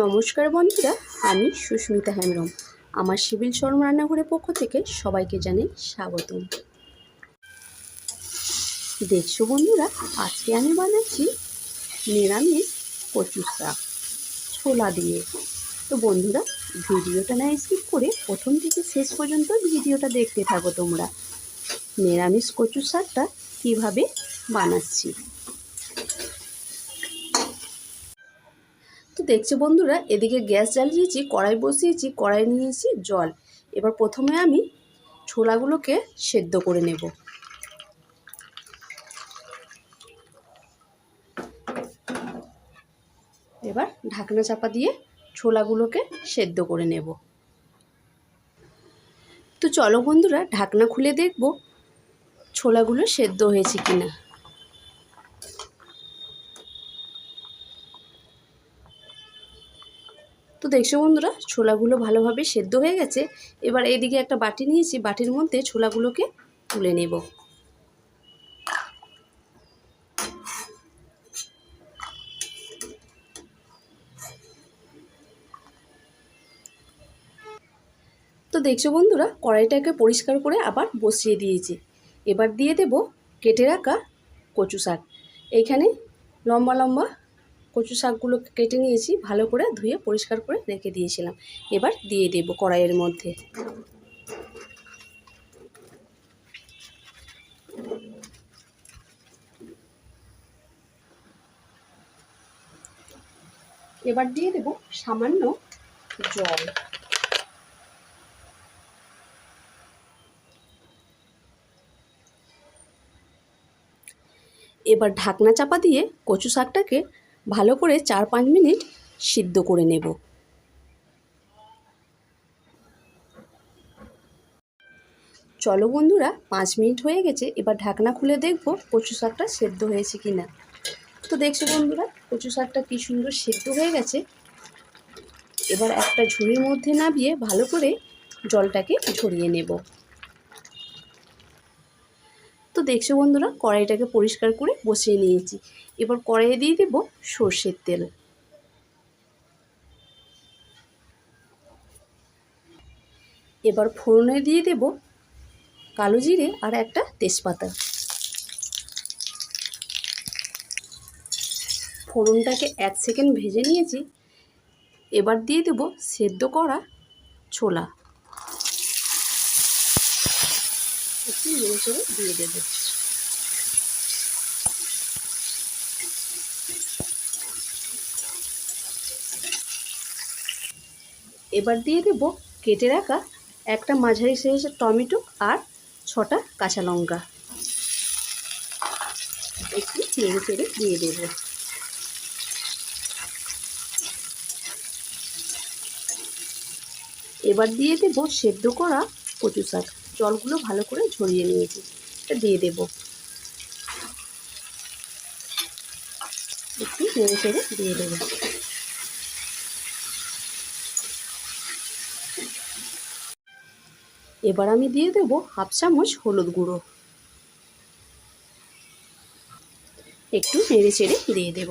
নমস্কার বন্ধুরা, আমি সুস্মিতা হেমব্রম। আমার সিভিল শর্ম রান্নাঘরের পক্ষ থেকে সবাইকে জানাই স্বাগতম। দেখছ বন্ধুরা, আজকে আমি বানাচ্ছি নিরামিষ কচু শাক, ছোলা দিয়ে। তো বন্ধুরা, ভিডিওটা না স্কিপ করে প্রথম থেকে শেষ পর্যন্ত ভিডিওটা দেখতে থাকো তোমরা। নিরামিষ কচু শাকটা কীভাবে বানাচ্ছি? দেখছ বন্ধুরা, এদিকে গ্যাস জ্বালিয়েছি, কড়াই বসিয়েছি, কড়াই নিয়েছি জল। এবার প্রথমে আমি ছোলাগুলোকে সেদ্ধ করে নেব। এবার ঢাকনা চাপা দিয়ে ছোলাগুলোকে সেদ্ধ করে নেব। তো চলো বন্ধুরা, ঢাকনা খুলে দেখব ছোলাগুলো সেদ্ধ হয়েছে কিনা। তো দেখছ বন্ধুরা, ছোলাগুলো ভালোভাবে সেদ্ধ হয়ে গেছে। এবার এদিকে একটা বাটি নিয়েছি, বাটির মধ্যে ছোলাগুলোকে তুলে নেব। তো দেখছ বন্ধুরা, কড়াইটাকে পরিষ্কার করে আবার বসিয়ে দিয়েছি। এবার দিয়ে দেব কেটে রাখা কচু শাক। এইখানে লম্বা লম্বা কচু শাকগুলো কেটে নিয়েছি, ভালো করে ধুয়ে পরিষ্কার করে রেখে দিয়েছিলাম। এবার দিয়ে দেব কড়াইয়ের মধ্যে। এবার দিয়ে দেব সামান্য জল। এবার ঢাকনা চাপা দিয়ে কচু শাকটাকে ভালো করে চার পাঁচ মিনিট সিদ্ধ করে নেব। চলো বন্ধুরা, পাঁচ মিনিট হয়ে গেছে, এবার ঢাকনা খুলে দেখব কচু শাকটা সেদ্ধ হয়েছে কি না তো দেখছ বন্ধুরা, কচু শাকটা কী সুন্দর সেদ্ধ হয়ে গেছে। এবার একটা ঝুড়ির মধ্যে নামিয়ে ভালো করে জলটাকে ঝরিয়ে নেব। দেখছ বন্ধুরা, কড়াইটাকে পরিষ্কার করে বসিয়ে নিয়েছি। এবার কড়াইয়ে দিয়ে দেব সর্ষের তেল। এবার ফোড়নে দিয়ে দেব কালো জিরে আর একটা তেজপাতা। ফোড়নটাকে এক সেকেন্ড ভেজে নিয়েছি। এবার দিয়ে দেব সেদ্ধ করা ছোলা একটু নেড়ে চেড়ে দিয়ে দেবো। এবার দিয়ে দেব কেটে রাখা একটা মাঝারি সাইজের টমেটো আর ছটা কাঁচা লঙ্কা। একটু নেড়ে চেড়ে দিয়ে দেব। এবার দিয়ে দেব সেদ্ধ করা কচু শাক জলগুলো ভালো করে ঝরিয়ে নিয়েছি। এটা দিয়ে দেব। একটু নেড়ে চেড়ে দিয়ে দেবো। এবার আমি দিয়ে দেব হাফ চামচ হলুদ গুঁড়ো। একটু নেড়ে চেড়ে দিয়ে দেব।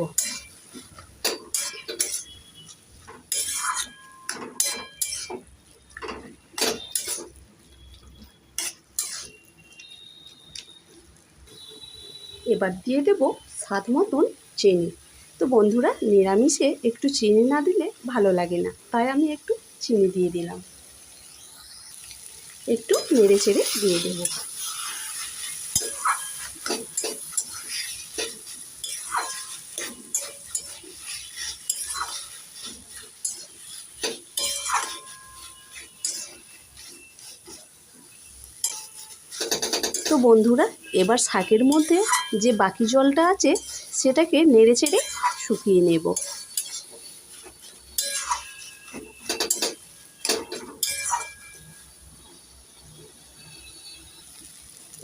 এবার দিয়ে দেব স্বাদ মতন চিনি। তো বন্ধুরা, নিরামিষে একটু চিনি না দিলে ভালো লাগে না, তাই আমি একটু চিনি দিয়ে দিলাম। একটু নেড়ে চেড়ে দিয়ে দেব। তো বন্ধুরা এবার শাকের মধ্যে যে বাকি জলটা আছে, সেটাকে নেড়ে চেড়ে শুকিয়ে নেব।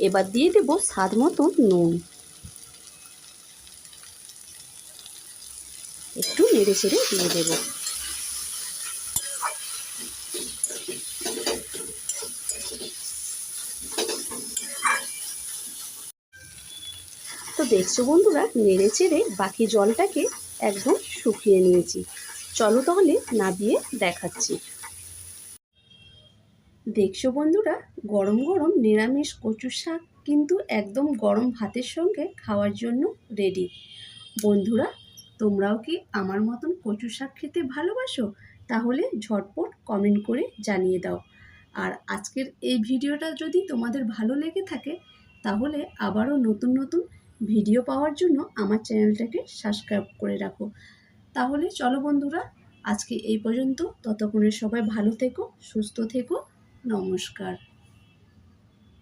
এবার দিয়ে দেব স্বাদ মতো নুন। একটু নেড়ে চেড়ে দিয়ে দেব। তো দেখছ বন্ধুরা, নেড়ে চেড়ে বাকি জলটাকে একদম শুকিয়ে নিয়েছি। চলো তাহলে নাবিয়ে দেখাচ্ছি। দেখছ বন্ধুরা, গরম গরম নিরামিষ কচু শাক কিন্তু একদম গরম ভাতের সঙ্গে খাওয়ার জন্য রেডি বন্ধুরা, তোমরাও কি আমার মতন কচু শাক খেতে ভালোবাসো? তাহলে ঝটপট কমেন্ট করে জানিয়ে দাও। আর আজকের এই ভিডিওটা যদি তোমাদের ভালো লেগে থাকে, তাহলে আবারও নতুন নতুন ভিডিও পাওয়ার জন্য আমার চ্যানেলটাকে সাবস্ক্রাইব করে রাখো। তাহলে চলো বন্ধুরা, আজকে এই পর্যন্ত। ততক্ষণে সবাই ভালো থেকো, সুস্থ থেকো। নমস্কার।